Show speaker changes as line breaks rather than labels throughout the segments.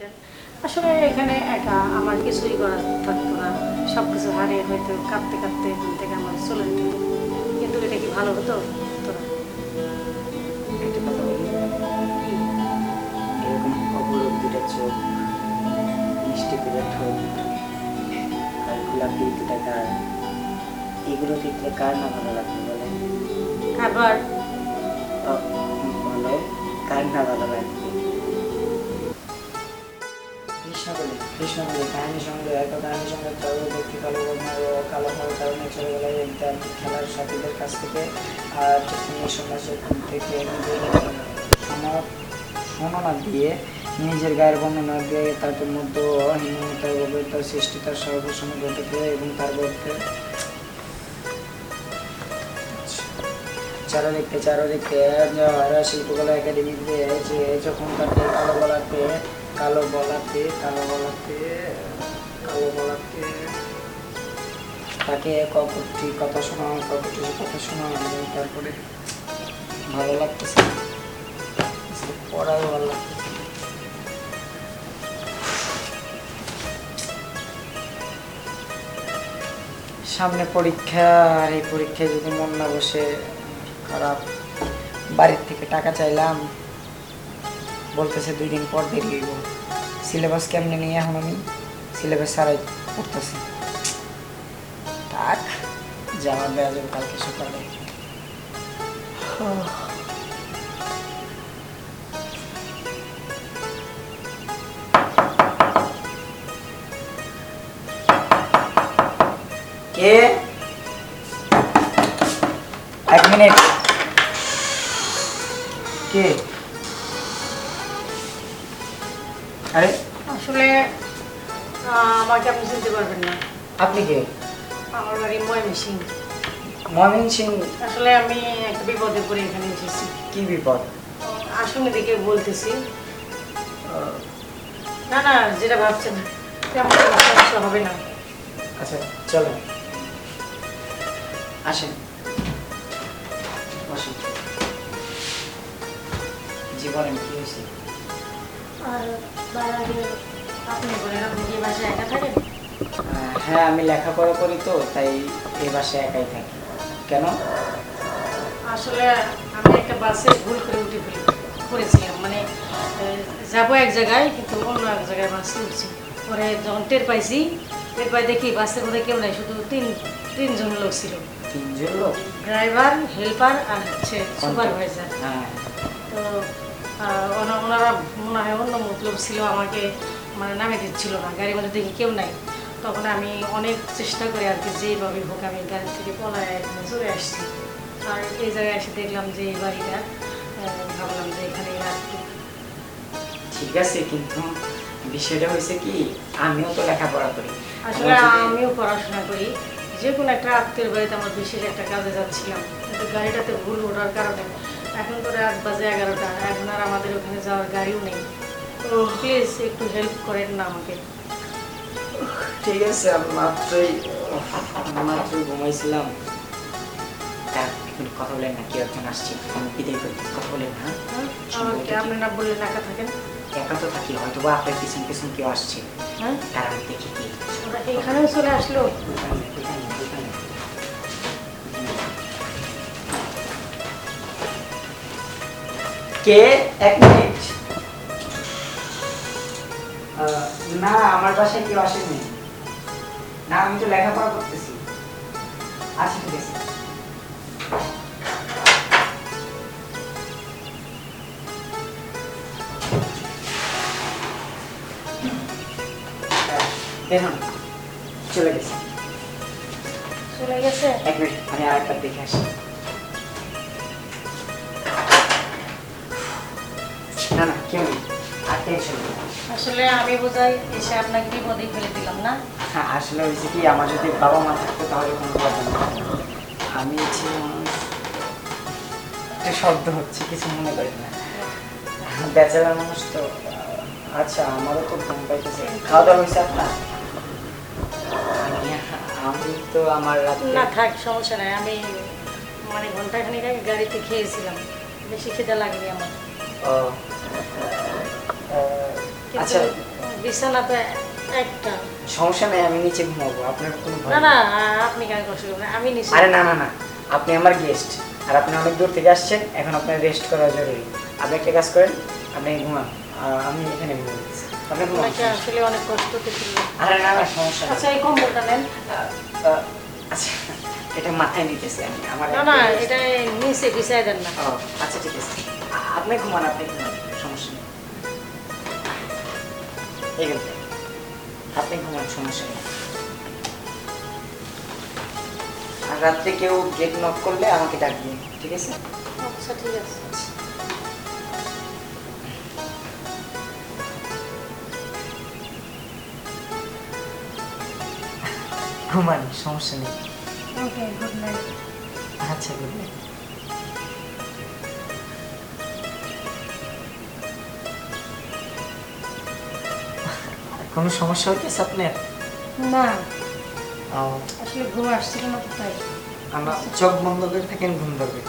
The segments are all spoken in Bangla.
দিতেন আসলে এখানে একা আমার কিছুই করার থাকতো না। সব কিছু হারিয়ে হয়তো কাঁদতে কাঁদতে এখান থেকে আমার চলে যেতে। কিন্তু এটা কি ভালো হতো? হতো
একটা কথা বলি? এরকম অপরূপ দুটা চোখ মিষ্টি ঠোঁট আর গোলাপি দুটা গান এগুলো দেখলে কার না ভালো লাগবে বলে
আবার?
বলো কার না ভালো লাগবে? বলে কৃষ্ণ বলে কাহিনী সঙ্গে এক কাহিনী সঙ্গে তবে ব্যক্তি কালো বর্ণের ও কালো হওয়ার কারণে ছোটবেলায় একদম খেলার সাথীদের কাছ থেকে। আর সমাজের থেকে সমানা দিয়ে, নিজের গায়ের বর্ণনা দিয়ে তাদের মধ্যে হীনতার গভীরতার সৃষ্টি, তার সর্বসময় ঘটেছে এবং তার মধ্যে চারদিকে চারদিকে শিল্পকলা একাডেমিতে যখন তাকে কালো বলাতে কালো বলাতে কালো বলাতে কালো বলাতে। তাকে কপটি কথা শোনা কপটি কথা শোনা এবং তারপরে ভালো লাগতেছে পড়াও ভালো লাগতেছে সামনে পরীক্ষা, আর এই পরীক্ষায় যদি মন না বসে, খারাপ, বাড়ির থেকে টাকা চাইলাম, বলতেছে দুই দিন পর দেরি হইব। সিলেবাস কেমনে নিয়ে এখন আমি সিলেবাস ছাড়াই পড়তেছি। থাক যাওয়া দেওয়া যাবে কালকে সকালে। কে? এক মিনিট। কে? আরে
আসলে আমাকে আপনি চিনতে পারবেন না।
আপনি কে?
আমার বাড়ি ময়মনসিং
মমিন সিং
আসলে আমি একটা বিপদে পড়ে এখানে এসেছি।
কি বিপদ?
আসলে দেখে বলতেছি। না না যেটা ভাবছেন তেমন সমস্যা হবে না।
আচ্ছা চলো আসেন। বসেন। জীবনে কি হয়েছে?
আর আপনি বলেন আপনি বাসায় একা থাকেন?
হ্যাঁ আমি লেখাপড়া করি তো তাই এই বাসায় একাই থাকি। কেন?
আসলে আমি একটা বাসে ভুল করে উঠে ফেলি করেছিলাম মানে যাব এক জায়গায় কিন্তু অন্য এক জায়গায় বাসে উঠছি। পরে যখন টের পাইছি টের পাই দেখি বাসের মধ্যে কেউ নাই শুধু তিন তিনজন লোক ছিল।
তিনজন লোক?
ড্রাইভার হেল্পার আর হচ্ছে সুপারভাইজার।
হ্যাঁ।
তো ওনারা মনে হয় অন্য মতলব ছিল আমাকে। মানে নামে দিচ্ছিল না গাড়ির মধ্যে দেখি কেউ নাই। তখন আমি অনেক চেষ্টা করে আর কি যেভাবে হোক আমি গাড়ি থেকে পলায় চলে আসছি। আর এই জায়গায় এসে দেখলাম যে এই বাড়িটা ভাবলাম যে এখানে রাখি।
ঠিক আছে কিন্তু বিষয়টা হয়েছে কি আমিও তো লেখাপড়া করি।
আসলে আমিও পড়াশোনা করি। যে কোনো একটা আত্মীয় বাড়িতে আমার বিশেষ একটা কাজে যাচ্ছিলাম। কিন্তু গাড়িটাতে ভুল ওঠার কারণে এখন তো রাত বাজে এগারোটা এখন আর আমাদের ওখানে যাওয়ার গাড়িও নেই। তো প্লিজ একটু হেল্প করেন না আমাকে।
ঠিক আছে আমি মাত্রই মাত্রই ঘুমাইছিলাম। কথা বলেন না কেউ একজন আসছে আমি বিদায় করি কথা বলেন হ্যাঁ?
হ্যাঁ? আমাকে আপনি না বললেন একা থাকেন?
একা তো থাকি হয়তো বা আপনার পিছন পিছন কেউ আসছে।
হ্যাঁ?
তার আমি দেখি কি।
এখানেও চলে আসলো।
কে? এক মিনিট। না আমার বাসায় কেউ আসেনি। না আমি তো লেখাপড়া করতেছি। আচ্ছা ঠিক আছে। দেখুন চলে গেছে।
চলে গেছে?
এক মিনিট আমি আর একবার দেখে আসি। না না কেউ নেই। আর টেনশন নেই।
আসলে আমি বোঝাই এসে আপনাকে বিপদে ফেলে দিলাম না?
হ্যাঁ আসলে হয়েছে কি আমার যদি বাবা মা থাকতো তাহলে কোনো হতো না। আমি মানুষ একটা শব্দ হচ্ছে কিছু মনে করি না। বেচারা মানুষ তো আচ্ছা আমারও তো ঘুম পাইতেছে। খাওয়া দাওয়া হয়েছে আপনার? আমি- আমি তো আমার
না থাক সমস্যা নাই। আমি মানে ঘন্টাখানিক আগে গাড়িতে খেয়েছিলাম। বেশি খেতে লাগেনি আমার।
ও, আচ্ছা।
বিছানা তো একটা।
সমস্যা নেই আমি নিচে ঘুমাবো আপনার কোনো ভয়
না না আপনি কেন কষ্ট করবেন আমি নিশ্চয়
আরে না না না আপনি আমার গেস্ট আর আপনি অনেক দূর থেকে আসছেন এখন আপনার রেস্ট করা জরুরি। আপনি একটা কাজ করেন আপনি ঘুমান আমি এখানে ঘুমান আপনি ঘুমান।
আসলে অনেক কষ্ট
আরে না না সমস্যা
আচ্ছা এই কম্বলটা নেন।
আচ্ছা এটা মাথায় নিতেছি আমি আমার
না না এটা নিচে বিছাই দেন না।
আচ্ছা ঠিক আছে। আপনি ঘুমান আপনি ঘুমান। এখান আপনি ঘুমান সমস্যা নেই। আর রাত্রে কেউ গেট নক করলে আমাকে ডাকবেন ঠিক আছে?
আচ্ছা ঠিক আছে।
ঘুমান সমস্যা নেই।
ওকে গুড নাইট
আচ্ছা গুড নাইট কোনো সমস্যা হইতেছে আপনার?
না। আসলে ঘুম আসছিল না তো তাই
আমরা চোখ বন্ধ করে থাকেন ঘুম ধরবে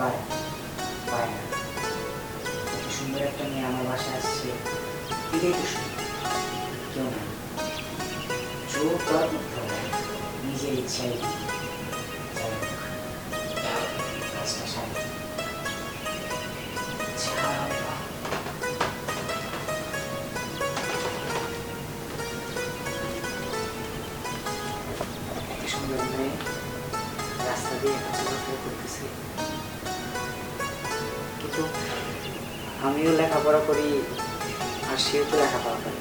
পায় পায় না। এত সুন্দর একটা মেয়ে আমার বাসায় আসছে। এটাই তো সুন্দর। কেউ না। জোর করা করতে হবে নিজের ইচ্ছাই। যাই হোক, কাজটা আমিও লেখাপড়া করি, আর সেও তো লেখাপড়া করে।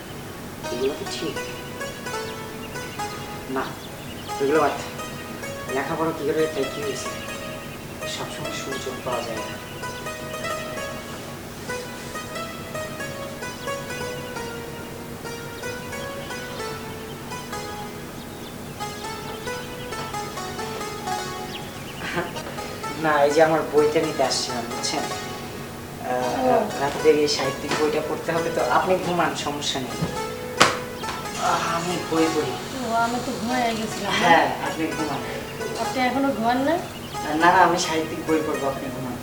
এগুলো কি ঠিক? না, এগুলো বাদ লেখাপড়া কী করে তাই কি হয়েছে? সবসময় সুযোগ পাওয়া যায় না। না, এই যে আমার বইটা নিতে আসছিলাম, বুঝছেন? রাত্রে এই সাহিত্যিক বইটা পড়তে হবে তো আপনি ঘুমান সমস্যা নেই। আমি বই পড়ি।
আমি তো ঘুমাই গেছিলাম।
হ্যাঁ আপনি ঘুমান।
আপনি এখনও ঘুমান না?
না না আমি সাহিত্যিক বই পড়ব আপনি ঘুমান।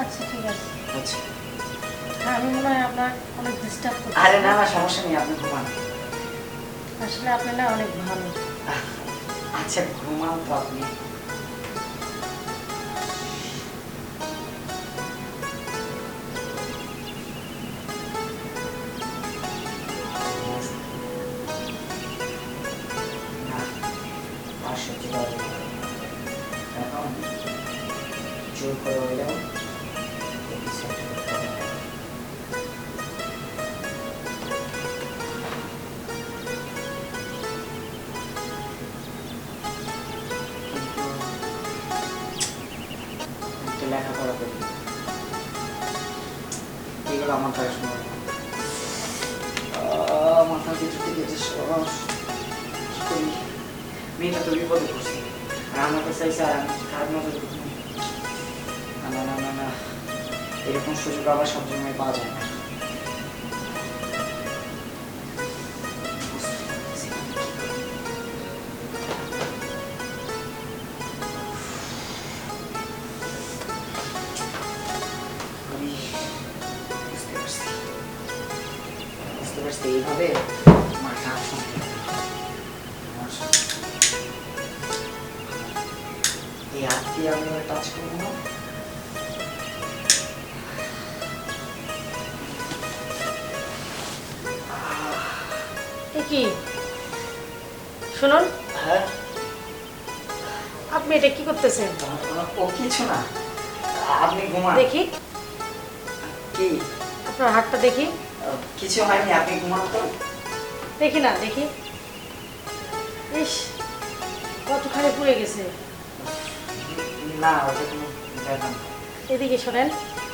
আচ্ছা ঠিক আছে।
আচ্ছা।
হ্যাঁ আমি মনে হয় আপনার অনেক ডিস্টার্ব করছি।
আরে না না সমস্যা নেই আপনি ঘুমান।
আসলে আপনি না অনেক ভালো
আচ্ছা ঘুমান তো আপনি। এগুলো আমার সময় মাথা কিছু থেকে যে মেয়েটা তো বিপদে পড়ছে। আর আমাকে চাইছে আর কার নজর না না না এরকম সুযোগ আবার সব জন্য পাওয়া যায় না। কি?
শুনুন।
হ্যাঁ।
আপনি এটা কি করতেছেন?
ও কিছু না। আপনি ঘুমান।
দেখি।
কি?
আপনার হাতটা দেখি।
কিছু হয়নি আপনি ঘুমান তো।
দেখি না দেখি। ইস কতখানি পুড়ে গেছে।
না ওটা কোনো ব্যাপার না।
এদিকে শোনেন।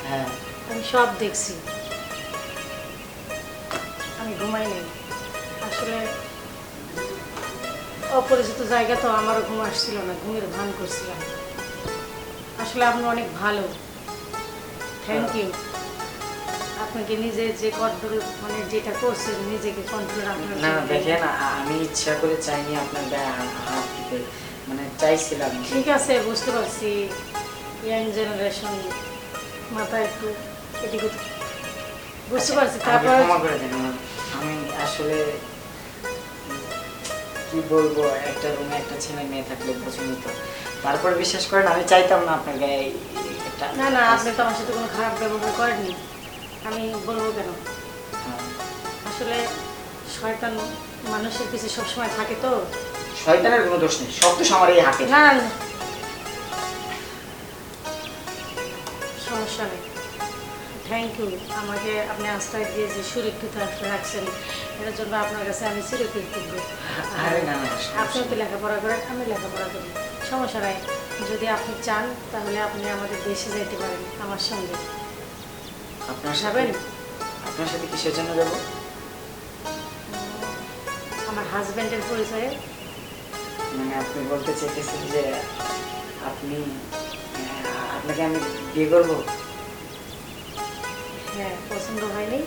হ্যাঁ।
আমি সব দেখছি। আমি ঘুমাই নেই। আসলে অপরিচিত জায়গা তো আমারও ঘুম আসছিল না ঘুমের ভান করছিলাম। আসলে আপনি অনেক ভালো। থ্যাংক ইউ আপনাকে নিজে যে কন্ট্রোল মানে যেটা করছেন নিজেকে কন্ট্রোল রাখার
না দেখেন আমি ইচ্ছা করে চাইনি আপনার গায়ে মানে চাইছিলাম।
ঠিক আছে বুঝতে পারছি। ইয়াং জেনারেশন মাথা একটু এদিক। বুঝতে পারছি
আচ্ছা,
তারপর
দেন আমার- আমি আসলে কি বলব একটা রুমে একটা ছেলে মেয়ে থাকলে বোঝেনি তো। তারপর বিশ্বাস করেন আমি চাইতাম না আপনার গায়ে একটা
না না আপনি তো আমার সাথে কোনো খারাপ ব্যবহার করেননি। আমি বলব কেন?
হ্যাঁ।
আসলে শয়তান মানুষের পিছিয়ে সবসময় থাকে তো।
শয়তানের কোনো দোষ নেই সব দোষ আমার এই হাতে।
না না। সমস্যা নেই। থ্যাংক ইউ আমাকে আপনি আশ্রয় দিয়ে যে সুরক্ষিত রাখছেন। এটার জন্য আপনার কাছে আমি চিরকৃতজ্ঞ।
আরে
আপনিও তো লেখাপড়া করেন আমি লেখাপড়া করি। সমস্যা নাই। যদি আপনি চান তাহলে আপনি আমাদের দেশে যাইতে পারেন আমার সঙ্গে।
আপনার
যাবেন?
আপনার সাথে কিসের জন্য যাব?
আমার হাজব্যান্ডের পরিচয়ে।
মানে আপনি বলতে চেয়েছেন যে আপনি আপনাকে আমি বিয়ে করব?
হ্যাঁ পছন্দ হয়নি।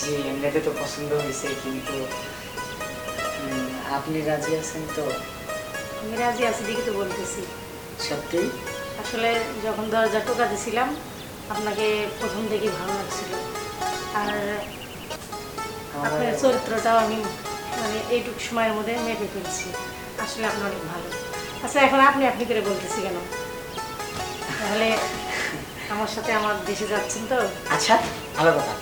জি এমনিতে তো পছন্দ হয়েছে কিন্তু আপনি রাজি আছেন তো?
আমি রাজি আছি দিকে তো বলতেছি।
সত্যি?
আসলে যখন দরজা টোকা দিছিলাম আপনাকে প্রথম দেখে ভালো লাগছিল। আর আপনার চরিত্রটাও আমি মানে এইটুকু সময়ের মধ্যে মেপে ফেলছি। আসলে আপনি অনেক ভালো। আচ্ছা এখন আপনি আপনি করে বলতেছি কেন? তাহলে আমার সাথে আমার দেশে যাচ্ছেন তো?
আচ্ছা ভালো কথা।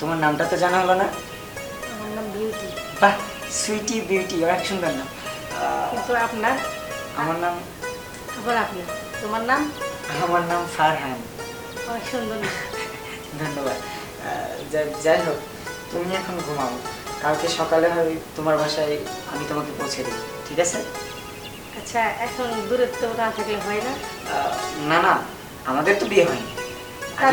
তোমার নামটা তো জানা হলো না?
আমার নাম বিউটি
বাহ সুইটি বিউটি অনেক সুন্দর নাম।
কিন্তু আপনার?
আমার নাম
আবার আপনার তোমার নাম?
আমার নাম ফারহান।
অনেক সুন্দর
ধন্যবাদ। যাই হোক তুমি এখন ঘুমাও। কালকে সকালে হয় তোমার বাসায় আমি তোমাকে পৌঁছে দেবো ঠিক আছে?
আচ্ছা এখন দূরত্ব না থাকলে হয় না?
না না আমাদের তো বিয়ে হয়নি।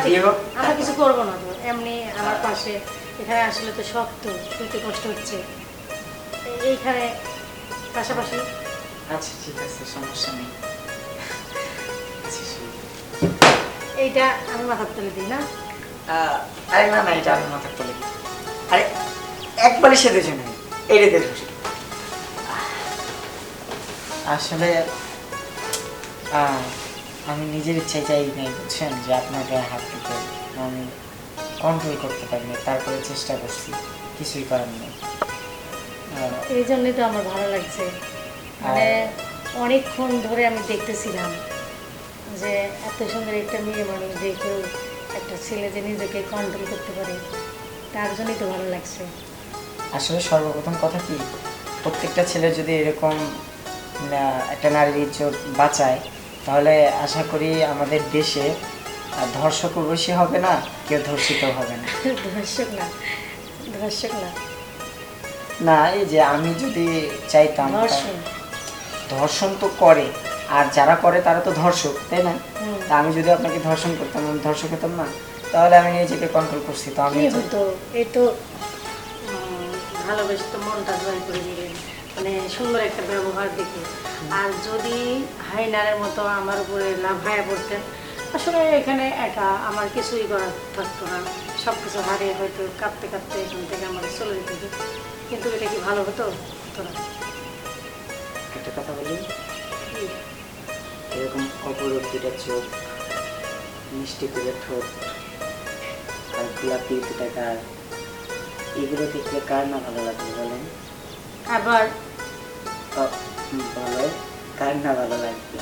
বিয়ে হোক
আমরা কিছু করব না এমনি আমার পাশে। এখানে আসলে তো শক্ত শুনতে কষ্ট হচ্ছে। এইখানে পাশাপাশি?
আচ্ছা ঠিক আছে সমস্যা নেই।
এইটা আমি মাথার তুলে দিই না?
আহ, আরে না না এটা আমি মাথার তলে দিই। আরে একবারই সে দুজনে দিয়ে ধরছি আসলে আমি নিজের ইচ্ছায় চাই নাই বুঝছেন? যে আপনার গায়ে হাত দিতে। আমি কন্ট্রোল করতে পারি পারিনি তারপরে চেষ্টা করছি কিছুই করার নেই।
এই জন্যই তো আমার ভালো লাগছে। মানে অনেকক্ষণ ধরে আমি দেখতেছিলাম যে এত সুন্দর একটা মেয়ে মানুষ দেখেও একটা ছেলে যে নিজেকে কন্ট্রোল করতে পারে তার জন্যই তো ভালো লাগছে।
আসলে সর্বপ্রথম কথা কি প্রত্যেকটা ছেলে যদি এরকম একটা নারীর ইজ্জত বাঁচায় তাহলে আশা করি আমাদের দেশে আহ, ধর্ষকও বেশি হবে না কেউ ধর্ষিত হবে না।
ধর্ষক না ধর্ষক না।
না এই যে আমি যদি চাইতাম
ধর্ষণ।
তো করে আর যারা করে তারা তো ধর্ষক তাই না? তা আমি যদি আপনাকে ধর্ষণ করতাম আমি ধর্ষক হতাম না? তাহলে আমি নিজেকে কন্ট্রোল করছি তো আমি
হতো? এই তো ভালোবেসে তো মনটা জয় করে দিলেন। মানে সুন্দর একটা ব্যবহার দেখে। আর যদি হাইনারের মতো আমার উপরে লাভায়া পড়তেন আসলে এখানে একা আমার কিছুই করার থাকতো না। সব কিছু হারিয়ে হয়তো কাঁদতে কাঁদতে এখান থেকে আমার চলে যেতে। কিন্তু এটা কি ভালো হতো? হতো না।
একটা কথা বলি? এরকম অপরূপ দুটা চোখ মিষ্টি করে ঠোঁট আর গোলাপি দুটা গাল এগুলো দেখলে কার না ভালো লাগবে বলেন?
আবার?
বলো কার না ভালো লাগবে?